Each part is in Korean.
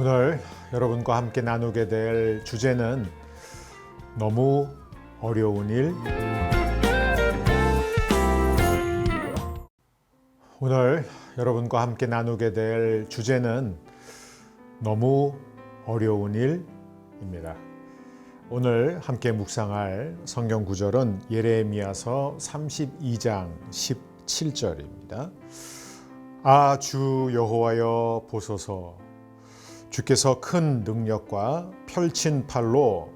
오늘 여러분과 함께 나누게 될 주제는 너무 어려운 일. 오늘 여러분과 함께 나누게 될 주제는 너무 어려운 일입니다. 오늘 함께 묵상할 성경 구절은 예레미야서 32장 17절입니다. 아 주 여호와여 보소서 주께서 큰 능력과 펼친 팔로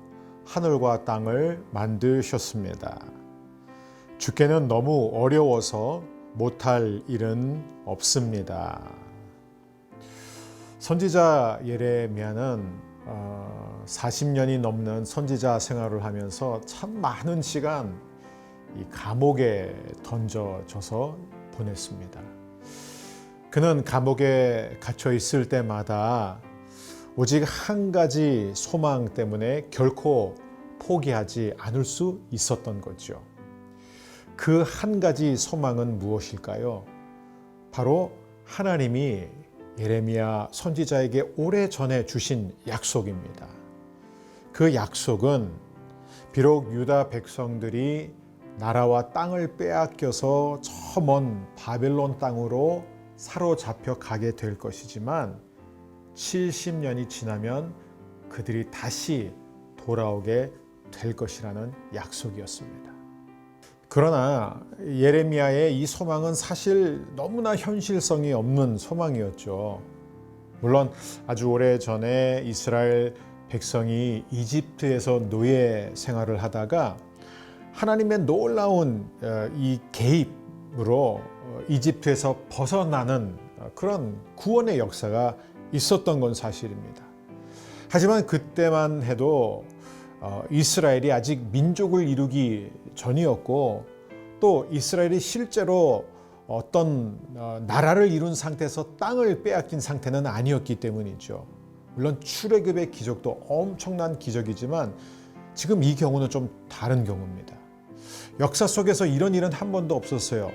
하늘과 땅을 만드셨습니다. 주께는 너무 어려워서 못할 일은 없습니다. 선지자 예레미야는 40년이 넘는 선지자 생활을 하면서 참 많은 시간 이 감옥에 던져져서 보냈습니다. 그는 감옥에 갇혀 있을 때마다 오직 한 가지 소망 때문에 결코 포기하지 않을 수 있었던 거죠. 그 한 가지 소망은 무엇일까요? 바로 하나님이 예레미야 선지자에게 오래 전에 주신 약속입니다. 그 약속은 비록 유다 백성들이 나라와 땅을 빼앗겨서 저 먼 바벨론 땅으로 사로잡혀 가게 될 것이지만 70년이 지나면 그들이 다시 돌아오게 될 것이라는 약속이었습니다. 그러나 예레미야의 이 소망은 사실 너무나 현실성이 없는 소망이었죠. 물론 아주 오래 전에 이스라엘 백성이 이집트에서 노예 생활을 하다가 하나님의 놀라운 어, 이 개입으로 어, 이집트에서 벗어나는 그런 구원의 역사가 있었던 건 사실입니다. 하지만 그때만 해도 어, 이스라엘이 아직 민족을 이루기 전이었고 또 이스라엘이 실제로 어떤 나라를 이룬 상태에서 땅을 빼앗긴 상태는 아니었기 때문이죠. 물론 출애굽의 기적도 엄청난 기적이지만 지금 이 경우는 좀 다른 경우입니다. 역사 속에서 이런 일은 한 번도 없었어요.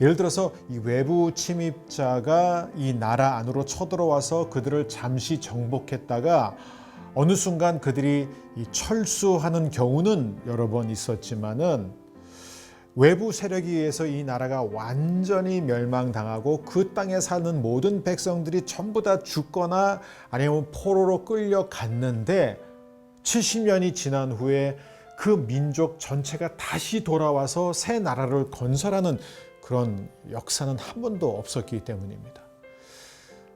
예를 들어서 이 외부 침입자가 이 나라 안으로 쳐들어와서 그들을 잠시 정복했다가 어느 순간 그들이 철수하는 경우는 여러 번 있었지만은 외부 세력에 의해서 이 나라가 완전히 멸망당하고 그 땅에 사는 모든 백성들이 전부 다 죽거나 아니면 포로로 끌려갔는데 70년이 지난 후에 그 민족 전체가 다시 돌아와서 새 나라를 건설하는 그런 역사는 한 번도 없었기 때문입니다.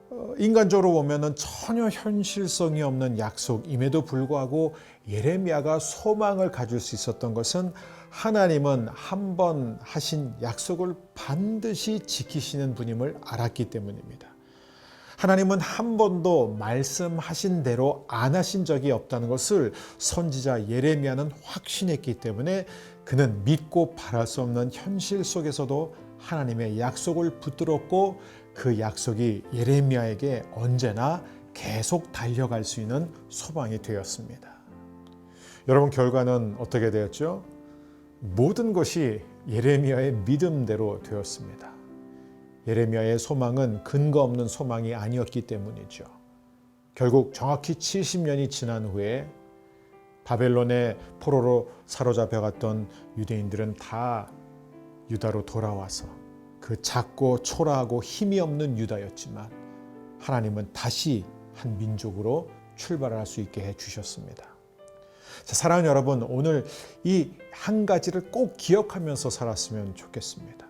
어, 인간적으로 보면은 전혀 현실성이 없는 약속임에도 불구하고 예레미야가 소망을 가질 수 있었던 것은 하나님은 한 번 하신 약속을 반드시 지키시는 분임을 알았기 때문입니다. 하나님은 한 번도 말씀하신 대로 안 하신 적이 없다는 것을 선지자 예레미야는 확신했기 때문에 그는 믿고 바랄 수 없는 현실 속에서도 하나님의 약속을 붙들었고 그 약속이 예레미야에게 언제나 계속 달려갈 수 있는 소망이 되었습니다. 여러분 결과는 어떻게 되었죠? 모든 것이 예레미야의 믿음대로 되었습니다. 예레미야의 소망은 근거 없는 소망이 아니었기 때문이죠. 결국 정확히 70년이 지난 후에 바벨론의 포로로 사로잡혀갔던 유대인들은 다 유다로 돌아와서 그 작고 초라하고 힘이 없는 유다였지만 하나님은 다시 한 민족으로 출발할 수 있게 해 주셨습니다. 자, 사랑하는 여러분, 오늘 이 한 가지를 꼭 기억하면서 살았으면 좋겠습니다.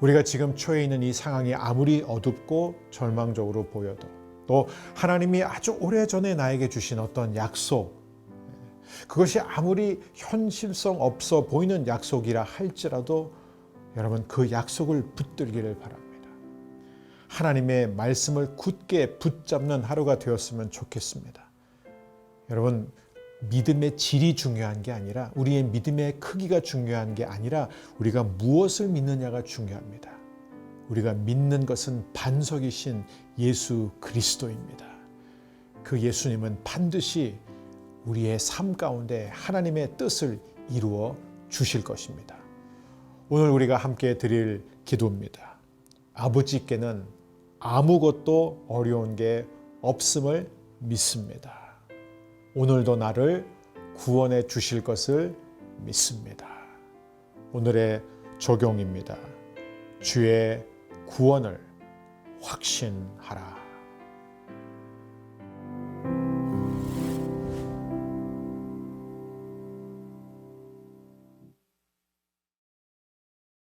우리가 지금 처해 있는 이 상황이 아무리 어둡고 절망적으로 보여도 또 하나님이 아주 오래 전에 나에게 주신 어떤 약속, 그것이 아무리 현실성 없어 보이는 약속이라 할지라도 여러분 그 약속을 붙들기를 바랍니다. 하나님의 말씀을 굳게 붙잡는 하루가 되었으면 좋겠습니다. 여러분 믿음의 질이 중요한 게 아니라 우리의 믿음의 크기가 중요한 게 아니라 우리가 무엇을 믿느냐가 중요합니다. 우리가 믿는 것은 반석이신 예수 그리스도입니다. 그 예수님은 반드시 우리의 삶 가운데 하나님의 뜻을 이루어 주실 것입니다. 오늘 우리가 함께 드릴 기도입니다. 아버지께는 아무것도 어려운 게 없음을 믿습니다. 오늘도 나를 구원해 주실 것을 믿습니다. 오늘의 적용입니다. 주의 구원을 확신하라.